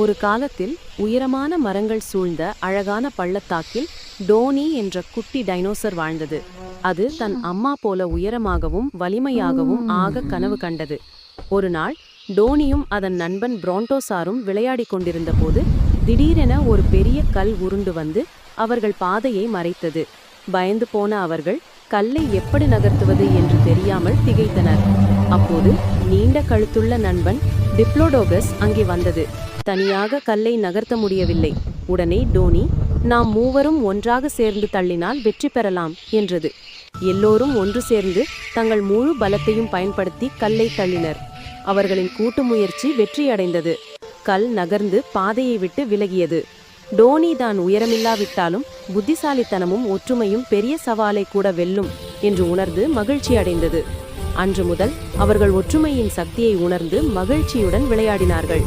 ஒரு காலத்தில் உயரமான மரங்கள் சூழ்ந்த அழகான பள்ளத்தாக்கில் டோனி என்ற குட்டி டைனோசர் வாழ்ந்தது. அது தன் அம்மா போல உயரமாகவும் வலிமையாகவும் ஆக கனவு கண்டது. ஒரு நாள் டோனியும் அதன் நண்பன் புரோண்டோசாரும் விளையாடிக் கொண்டிருந்தபோது திடீரென ஒரு பெரிய கல் உருண்டு வந்து அவர்கள் பாதையை மறைத்தது. பயந்து போன அவர்கள் கல்லை எப்படி நகர்த்துவது? என்று தெரியாமல் திகைத்தனர். அப்போது நீண்ட கழுத்துள்ள நண்பன் டிப்ளோடோகஸ் அங்கே வந்தது. தனியாக கல்லை நகர்த்த முடியவில்லை. உடனே டோனி நாம் மூவரும் ஒன்றாக சேர்ந்து தள்ளினால் வெற்றி பெறலாம் என்றது. எல்லோரும் ஒன்று சேர்ந்து தங்கள் முழு பலத்தையும் பயன்படுத்தி கல்லை தள்ளினர். அவர்களின் கூட்டு முயற்சி வெற்றியடைந்தது. கல் நகர்ந்து பாதையை விட்டு விலகியது. டோனி தான் உயரமில்லாவிட்டாலும் புத்திசாலித்தனமும் ஒற்றுமையும் பெரிய சவாலை கூட வெல்லும் என்று உணர்ந்து மகிழ்ச்சி அடைந்தது அன்று முதல் அவர்கள் ஒற்றுமையின் சக்தியை உணர்ந்து மகிழ்ச்சியுடன் விளையாடினார்கள்.